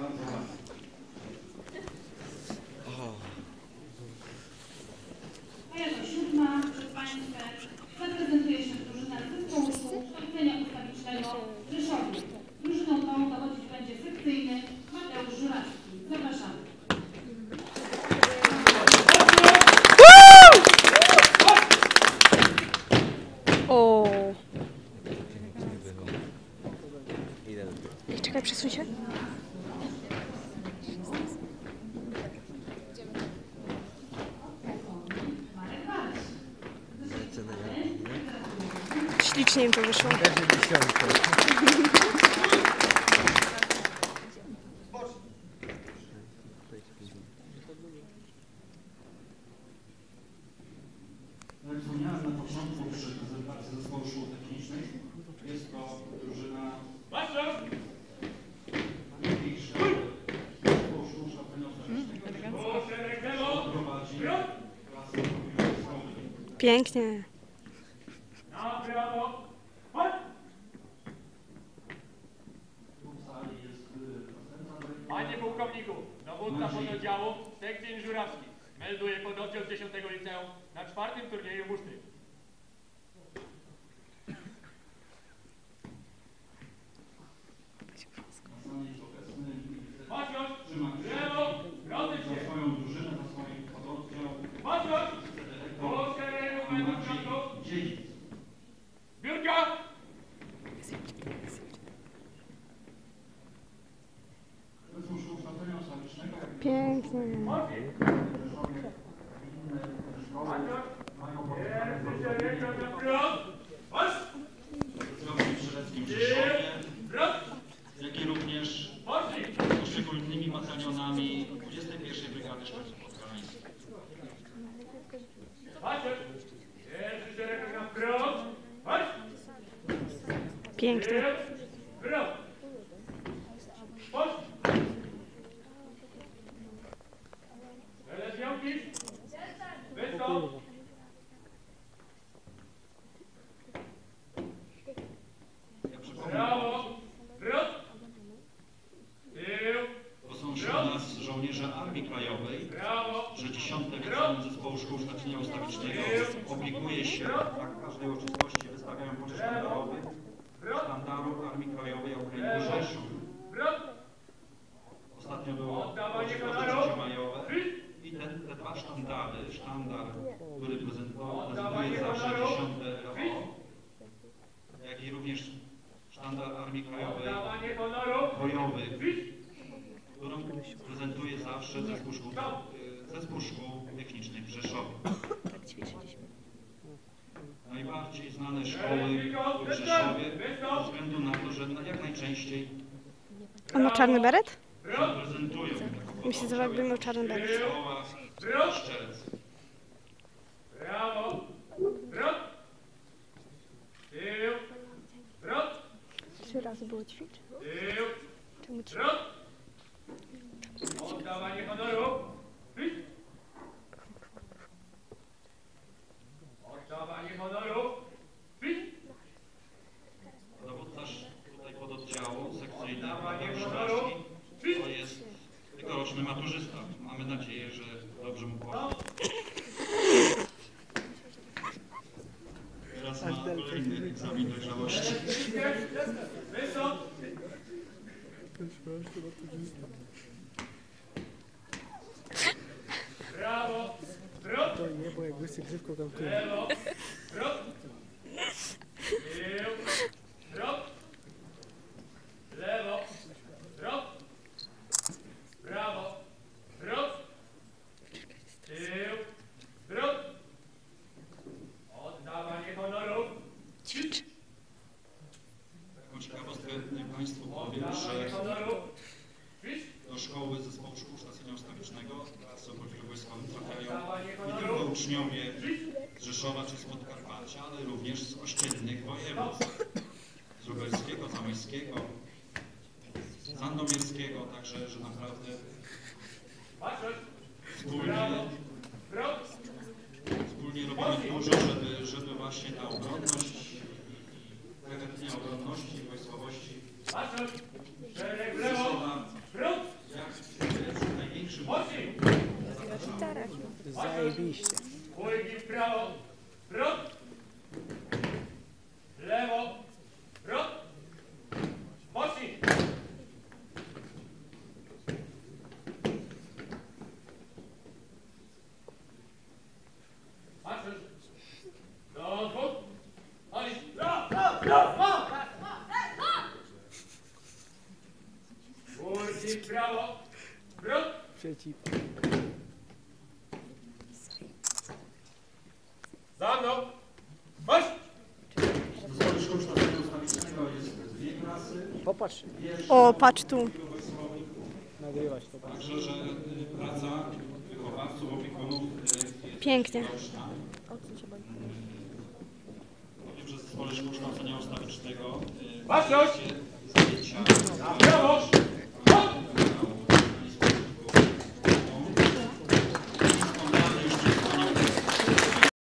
A jako siódma przed Państwem zaprezentuje się drużyna zespołu kształcenia ustawicznego w Rzeszowie. Drużyną tą dowodzić będzie sekcyjny Mateusz Żurawski. Zapraszamy. O. Czekaj, przesuń się. Ślicznie im to wyszło. Jak wspomniałem na początku przy prezentacji zespołu szkół technicznych, jest to drużyna wielkiej szkoły zespołu szkół kształcenia ustawicznego, która prowadzi klasę szkoły. Pięknie. Na prawo. Chodź. Tu w sali jest y, następna Panie pułkowniku, dowódca pododdziału sekcji Żurawski melduje pododdział z 10 liceum na czwartym turnieju musztry. na sali jest obecny i chce Maciuś, trzymać lewo, rozejść za się. swoją drużynę, za swoim pododdział, Maciuś, wicedyrektor do szeregu medu czatu. Maciej Dziedzic. Biurka. Zespół szkół kształcenia ustawicznego, jak Pięknie. Chodź. Rzeszowie i inne szkoły mają Pierwszy podstawowe szereg na wprost. Chodź. Związkiem Strzeleckim w Rzeszowie, Wprost. Jak i również poszczególnymi batalionami 21 Brygady wprost. Chodź. Pięknie. Wprost. Chodź. Telezjąki. Wystąp. Ja przypomnę, Brawo. Wprost. Tył. to są wśród nas żołnierze Armii Krajowej, Brawo. że 10 Liceum Kształcenia Ustawicznego opiekuje się na każdej uroczystości wystawiają poczet sztandarowy sztandaru Armii Krajowej Okręgu Rzeszów. Ostatnio było majowe i te, te dwa sztandary, sztandar, który prezentował, Oddawanie prezentuje zawsze honoru. 10 RO, jak i również sztandar Armii Krajowej Dawanie honoru. bojowy, którą prezentuje zawsze zespół szkół, zespół szkół technicznych w Rzeszowie. Najbardziej znane szkoły w Rzeszowie ze względu na to, że jak najczęściej On ma czarny beret? reprezentują jako Mi się zdawało, jakby miał czarny beret. szkoła Szczelec. Brawo. Wprost. Tył. Wprost. Trzy razy było ćwicz. Tył. Czemu? Wprost. Oddawanie honoru. Wyjść. Oddawanie honoru. Wyjść. Dowódca tutaj pododdziału sekcyjny Oddawanie Mateusz honoru. Szurowski to Wyjść. jest tegoroczny maturzysta. Mamy nadzieję, że dobrze mu poszło. No. Teraz ma kolejny egzamin dojrzałości. Wystąp. Brawo. Wprost. To nie, bo jak łysy grzywką tam tu. Lewo. Tył. Wprost. Oddawanie honoru. Ćwicz. uczniowie z Rzeszowa czy z Podkarpacia, ale również z ościennych województw, z lubelskiego, zamojskiego, sandomierskiego, także, że naprawdę wspólnie, wspólnie robimy dużo, żeby, żeby właśnie ta obronność, pewnie obronności i wojskowości Rzeszowa, jak jest największym Zajebiście. Przeciw. Za mną. Chodź. Popatrz, O, patrz tu. nagrywać to. Także, że y, praca wychowawców, opiekunów y, jest Pięknie. Powiem, że zespole szkół kształcenia ustawicznego y, Baczność! zajęcia Prawo.